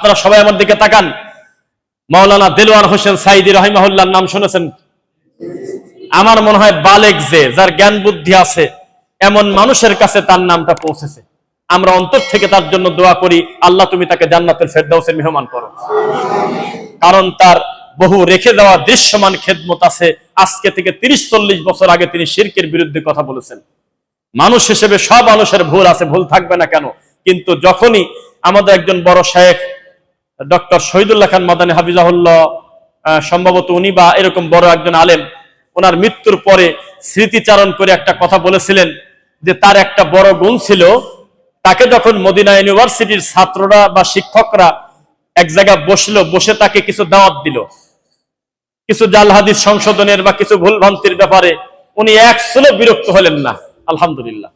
আপনারা সবাই আমার দিকে তাকান। মাওলানা দেলোয়ার হোসেন সাইদি রহিমাহুল্লার নাম শুনেছেন? আমার মনে হয় বালেক যে, যার জ্ঞান বুদ্ধি আছে, এমন মানুষের কাছে তার নামটা পৌঁছেছে। আমরা অন্তর থেকে তার জন্য দোয়া করি, আল্লাহ তুমি তাকে জান্নাতের ফেরদাউসের মেহমান করো। কারণ তার বহু রেখে দেওয়া দৃশ্যমান খেদমত আছে। আজকে থেকে তিরিশ চল্লিশ বছর আগে তিনি শিরকের বিরুদ্ধে কথা বলেছেন। মানুষ হিসেবে সব মানুষের ভুল আছে, ভুল থাকবে না কেন? কিন্তু যখনই আমাদের একজন বড় শেখ ডক্টর শহীদুল্লাহ খান মাদানী হাফিজাহুল্লাহ সম্ভবত উনি বা এরকম বড় একজন আলেম, ওনার মৃত্যুর পরে স্মৃতিচারণ করে একটা কথা বলেছিলেন যে তার একটা বড় গুণ ছিল, তাকে যখন মদিনা ইউনিভার্সিটির ছাত্ররা বা শিক্ষকরা এক জায়গায় বসল, বসে তাকে কিছু দাওয়াত দিল। কিছু জাল হাদিস সংশোধনের বা কিছু ভুল ভ্রান্তির ব্যাপারে উনি এক ষোলো বিরক্ত হলেন না, আলহামদুলিল্লাহ।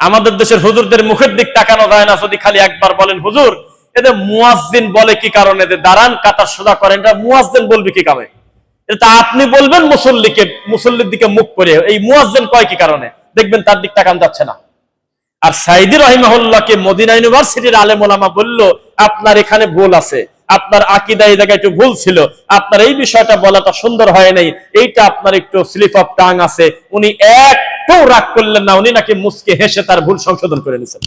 আমাদের দেশের হুজুরদের মুখের দিক তাকানো যায় না, যদি খালি একবার বলেন, হুজুর এদের মুয়াজ্জিন বলে কি কারণে? এদের দাঁড়ান কাতার সোজা করেন এটা মুয়াজ্জিন বলবে কি কামে এটা আপনি বলবেন, মুসল্লিকে, মুসল্লির দিকে মুখ করে এই মুয়াজ্জিন কয় কি কারণে? দেখবেন তার দিক তাকান যাচ্ছে না। আর সাইদি রহিমাহুল্লাহকে মদিনা ইউনিভার্সিটির আলেম ওলামা বলল, আপনার এখানে ভুল আছে। আপনার আকিদা এই জায়গায় একটু ভুল ছিল। আপনার এই বিষয়টা বলাটা সুন্দর হয় নাই। এইটা আপনার একটু স্লিপ অফ টাং আছে। উনি একটু রাগ করলেন না। উনি নাকি মুসকে হেসে তার ভুল সংশোধন করে নিছেন।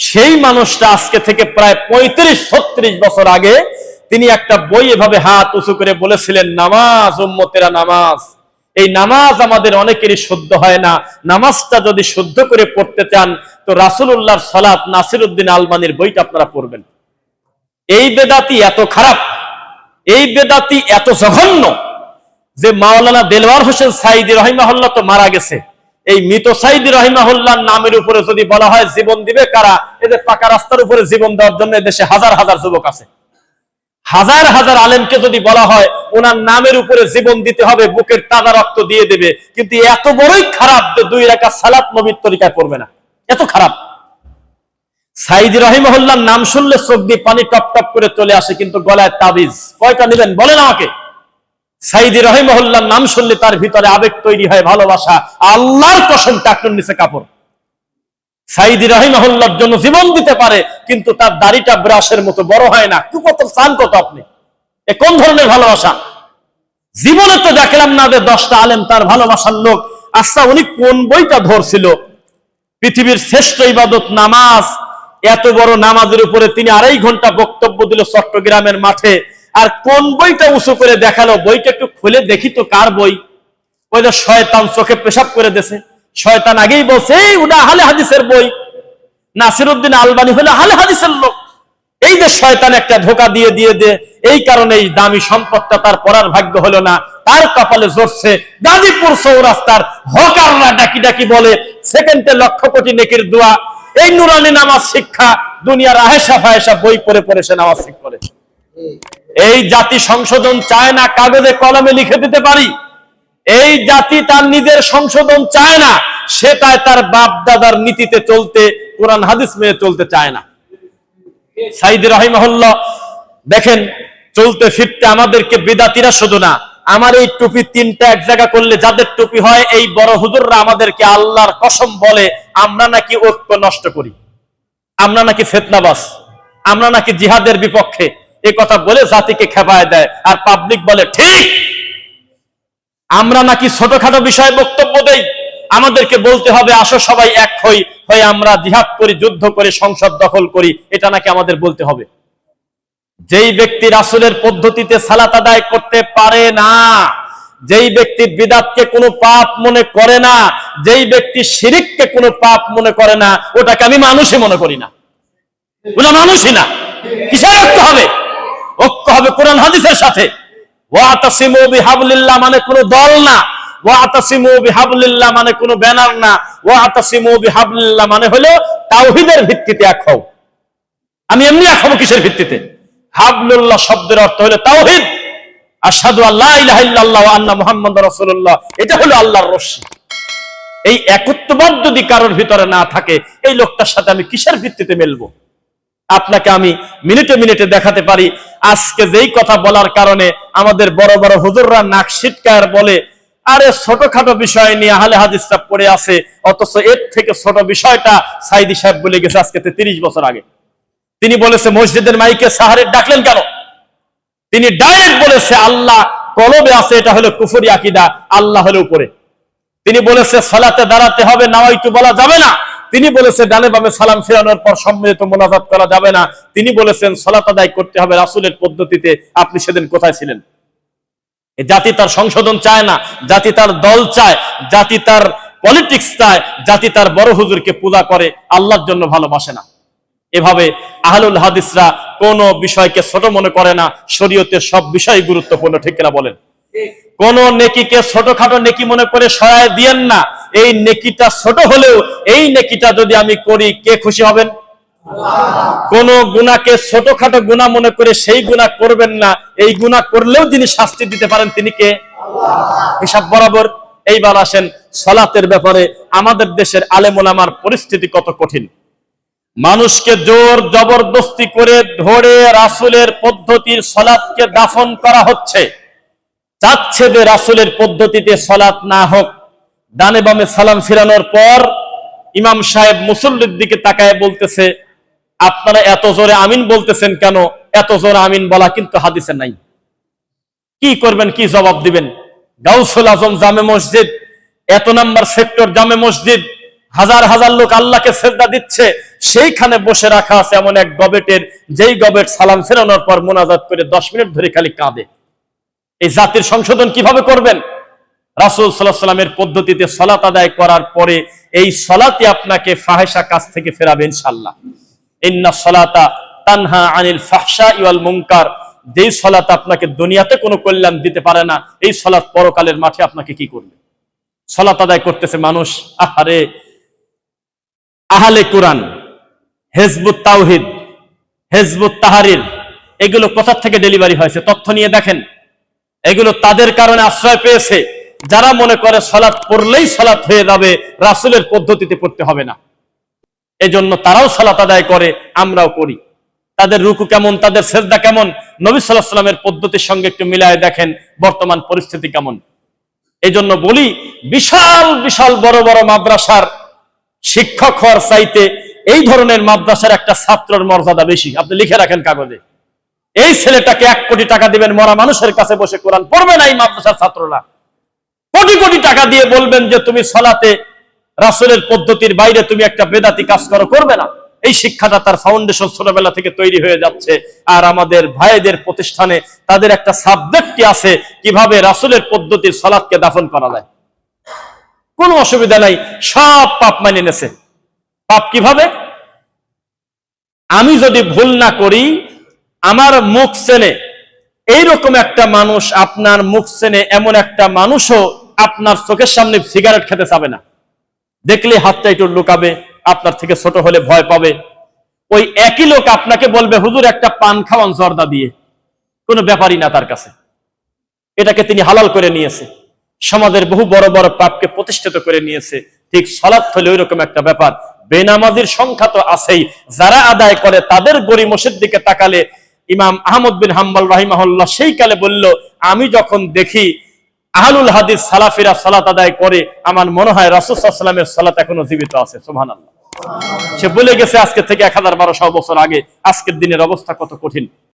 সেই মানুষটা আজকে থেকে প্রায় পঁয়ত্রিশ, ছত্রিশ বছর আগে তিনি একটা বই এভাবে হাত উঁচু করে বলেছিলেন, নামাজ, উম্মতেরা নামাজ। এই নামাজ আমাদের অনেকেরই শুদ্ধ হয় না। নামাজটা যদি শুদ্ধ করে পড়তে চান, তো রাসুল্লাহর সালাত নাসির উদ্দিন আলমানির বইটা আপনারা পড়বেন। এই বেদাতি এত খারাপ, এই বেদাতি এত জঘন্য যে মাওলানা দেলওয়ার হোসেন সাইদি রহিমাহুল্লাহ তো মারা গেছে। এই মৃত সাইদি রহিমাহুল্লাহর নামের উপরে যদি বলা হয় জীবন দিবে কারা? এদের পাকা রাস্তার উপরে জীবন দেওয়ার জন্য দেশে হাজার হাজার যুবক আছে। হাজার হাজার আলেমকে যদি বলা হয়, ওনার নামের উপরে জীবন দিতে হবে, বুকের তাজা রক্ত দিয়ে দেবে। কিন্তু এত বড়ই খারাপ যে দুই রেখা সালাত নবীর তরিকায় পড়বে না। এত খারাপ। সাইদি রহিমহল্লার নাম শুনলে চোখ দিয়ে পানি টপ টপ করে চলে আসে, কিন্তু গলায় তাবিজ। কয়টা নেবেন? বলেন আমাকে। সাইদি রহিমহল্লার নাম শুনলে তার ভিতরে আবেগ তৈরি হয় ভালোবাসা। আল্লাহর কসম টাকনুর নিচে কাপড়। সাইদি রহিমহল্লার জন্য জীবন দিতে পারে, কিন্তু তার দাড়িটা ব্রাশের মতো বড় হয় না। কি কত চান কত আপনি? এ কোন ধরনের ভালোবাসা? জীবনে তো দেখলাম না যে দশটা আলেম তার ভালোবাসার লোক। আচ্ছা উনি কোন বইটা ধরছিল? পৃথিবীর শ্রেষ্ঠ ইবাদত নামাজ। এত বড় নামাজের উপরে তিনি আড়াই ঘণ্টা বক্তব্য দিল চট্টগ্রামের মাঠে। আর কোন বইটা উঁচু করে দেখাল? বইটা একটু খুলে দেখি তো কার বই? ওই যে শয়তান চোখে পেশাব করে দেছে শয়তান আগেই বলছে উনা হালে হাদিসের বই। নাসিরুদ্দিন আলবানি হলে হালে হাদিসের লোক। এই যে শয়তান একটা ধোকা দিয়ে দিয়ে দে এই কারণে দামি সম্পদটা তার পড়ার ভাগ্য হলো না। তার কপালে জড়ছে গাজীপুর চৌরাস্তার হকাররা ডাকি ডাকি বলে, সেকেন্ডে লক্ষ কোটি নেকির দোয়া, এই নুরানি নামাজ শিক্ষা, দুনিয়ার আহেসা ফাহেসা বই পড়ে পড়ে সে নামাজ শিখ করে। এই জাতি সংশোধন চায় না, কাগজে কলমে লিখে দিতে পারি। এই জাতি তার নিজের সংশোধন চায় না, সেটাই তার বাপ দাদার নীতিতে চলতে, কোরআন হাদিস মেনে চলতে চায় না। সাইদি রহিমহল্লা দেখেন, চলতে ফিরতে আমাদেরকে বিদাতিরা শুধু না। আমার এই টুপি তিনটা এক জায়গা করলে যাদের টুপি হয়, এই বড় হুজুররা আমাদেরকে আল্লাহর কসম বলে, আমরা নাকি ঐক্য নষ্ট করি। আমরা নাকি ফেতনাবাস। আমরা নাকি জিহাদের বিপক্ষে। এই কথা বলে জাতিকে খেপায় দেয় আর পাবলিক বলে, ঠিক, আমরা নাকি ছোটখাটো বিষয়ে বক্তব্য দেই। আমাদেরকে বলতে হবে, আসো সবাই এক হই, হয়ে আমরা জিহাদ করি, যুদ্ধ করে, সংসদ দখল করি। এটা নাকি আমাদের বলতে হবে। যেই ব্যক্তি রাসুলের পদ্ধতিতে সালাত আদায় করতে পারে না, যেই ব্যক্তি বিদাতকে কোনো পাপ মনে করে না, যেই ব্যক্তি শিরিককে কোনো পাপ মনে করে না, ওটাকে আমি মানুষই মনে করি না। ওটা মানুষই না। কিসের হবে? ঐক্য হবে কোরআন হাদিসের সাথে। মানে কোনো দল না। মানে কোনো ব্যানার না। মানে হলো ভিত্তিতে এক আমি এমনি এক হব কিসের ভিত্তিতে? হাবলুল্লাহ শব্দের অর্থ হলো তাওহীদ। আল্লাহ এটা হলো এই একত্ববাদ যদি কারোর ভিতরে না থাকে, এই লোকটার সাথে আমি কিসের ভিত্তিতে মেলবো? আপনাকে আমি মিনিটে মিনিটে দেখাতে পারি। আজকে যেই কথা বলার কারণে আমাদের বড় বড় হুজুররা নাক সিটকার বলে, আরে ছোটখাটো বিষয় নিয়ে হালে হাদিসটা পড়ে আছে, অথচ এর থেকে ছোট বিষয়টা সাইদি সাহেব বলে গেছে আজকে তিরিশ বছর আগে। তিনি বলেছে, মসজিদের মাইকে সাহারের ডাকলেন কেন? তিনি ডাইরেক্ট বলেছে, আল্লাহ কলবে আছে, এটা হলো কুফরি আকিদা, আল্লাহ হলো উপরে। তিনি বলেছে, সালাতে দাঁড়াতে হবে নাওয়াইতু বলা যাবে না। তিনি বলেছে ডানে বামে সালাম ফেরানোর পর সম্মিলিত মোনাজাত করা যাবে না। তিনি বলেছেন, সালাত আদায় করতে হবে রাসুলের পদ্ধতিতে। আপনি সেদিন কোথায় ছিলেন? জাতি তার সংশোধন চায় না, জাতি তার দল চায়, জাতি তার পলিটিক্স চায়, জাতি তার বড় হুজুরকে পূজা করে, আল্লাহর জন্য ভালোবাসে না। এভাবে আহলুল হাদিসরা কোনো বিষয়কে ছোট মনে করে না, শরীয়তের সব বিষয় গুরুত্বপূর্ণ, ঠিক কিনা বলেন? কোন নেকিকে ছোটখাটো নেকি মনে করে সরায় দিয়েন না। এই নেকিটা ছোট হলেও এই নেকিটা যদি আমি করি, কে খুশি হবেন? কোন গুণাকে ছোটখাটো গুণা মনে করে সেই গুণা করবেন না। এই গুণা করলেও যিনি শাস্তি দিতে পারেন, তিনি কে? হিসাব বরাবর। এইবার আসেন সলাতের ব্যাপারে। আমাদের দেশের আলেমোলামার পরিস্থিতি কত কঠিন। মানুষকে জোর জবরদস্তি করে ধরে রাসুলের পদ্ধতির সলাৎকে দাফন করা হচ্ছে। চাচ্ছে যে রাসুলের পদ্ধতিতে সলাৎ না হোক, ডানে বামে সালাম ফিরানোর পর ইমাম সাহেব মুসল্লির দিকে তাকায় বলতেছে, আপনারা এত জোরে আমিন বলতেছেন কেন? এত জোরে আমিন বলা কিন্তু হাদিসে নাই। কি করবেন? কি জবাব দিবেন? গাউসুল আজম জামে মসজিদ, এত নাম্বার সেক্টর জামে মসজিদ, হাজার হাজার লোক আল্লাহকে শ্রদ্ধা দিচ্ছে, সেইখানে বসে রাখা আছে এমন এক গবেটের, যেই গবেট সালাম ফেরানোর পর মোনাজাত করে দশ মিনিট ধরে খালি কাঁদে। এই জাতির সংশোধন কীভাবে করবেন? রাসুল সাল্লাহ সাল্লামের পদ্ধতিতে সলাত আদায় করার পরে এই সলাতে আপনাকে ফাহেসা কাজ থেকে ফেরাবে ইনশাল্লাহ ইন্না সলাতা তানহা আনিল ফাহসা ইওয়াল মুনকার। যেই সলাত আপনাকে দুনিয়াতে কোনো কল্যাণ দিতে পারে না, এই সলাত পরকালের মাঠে আপনাকে কি করবে? সলাত আদায় করতেছে মানুষ, আহারে, আহালে কোরআন, হেজবুত তাওহিদ, হেজবুত তাহারির এগুলো কোথা থেকে ডেলিভারি হয়েছে? তথ্য নিয়ে দেখেন। এগুলো তাদের কারণে আশ্রয় পেয়েছে। যারা মনে করে সলাৎ পড়লেই সলাৎ হয়ে যাবে, রাসুলের পদ্ধতিতে পড়তে হবে না। এজন্য তারাও সালাত আদায় করে, আমরাও করি। তাদের রুকু কেমন, তাদের সেজদা কেমন, নবী সাল্লাহ সাল্লামের পদ্ধতির সঙ্গে একটু মিলায় দেখেন, বর্তমান পরিস্থিতি কেমন। এই জন্য বলি, বিশাল বিশাল বড় বড় মাদ্রাসার শিক্ষক হওয়ার চাইতে এই ধরনের মাদ্রাসার একটা ছাত্রর মর্যাদা বেশি। আপনি লিখে রাখেন কাগজে। এই ছেলেটাকে এক কোটি টাকা দিবেন, মরা মানুষের কাছে বসে কোরআন পড়বে না এই মাদ্রাসার ছাত্ররা। কোটি কোটি টাকা দিয়ে বলবেন যে তুমি সলাতে, রাসুলের পদ্ধতির বাইরে তুমি একটা বেদাতি কাজ করো, করবে না। এই শিক্ষাটা তার ফাউন্ডেশন ছোটবেলা থেকে তৈরি হয়ে যাচ্ছে। আর আমাদের ভাইদের প্রতিষ্ঠানে তাদের একটা সাবজেক্টই আছে, কীভাবে রাসুলের পদ্ধতির সলাদকে দাফন করা যায়। কোনো অসুবিধা নাই, সব পাপ মানে নেছে। পাপ কীভাবে? আমি যদি ভুল না করি আমার মুখ চেনে। এইরকম একটা মানুষ আপনার মুখ চেনে, এমন একটা মানুষও আপনার চোখের সামনে সিগারেট খেতে চাবে না। দেখলে হাতটা একটু লুকাবে, আপনার থেকে ছোট হলে ভয় পাবে। ওই একই লোক আপনাকে বলবে, হুজুর, একটা পান খাওয়ান জর্দা দিয়ে। কোনো ব্যাপারই না তার কাছে। এটাকে তিনি হালাল করে নিয়েছে। সমাজের বহু বড় বড় পাপকে প্রতিষ্ঠিত করে নিয়েছে। ঠিক সলাৎ হলে ওই রকম একটা ব্যাপার। বেনামাজির সংখ্যা তো আছেই। যারা আদায় করে, তাদের গরিমসের দিকে তাকালে ইমাম আহমদ বিন হাম্বাল রাহিমাহুল্লাহ সেই কালে বলল, আমি যখন দেখি আহলুল হাদিস সালাফিরা সালাত আদায় করে, আমার মনে হয় রাসুসাল্লামের সালাত এখনও জীবিত আছে। সুবহান সে বলে গেছে, আজকে থেকে এক হাজার বারোশো বছর আগে আজকের দিনের অবস্থা কত কঠিন।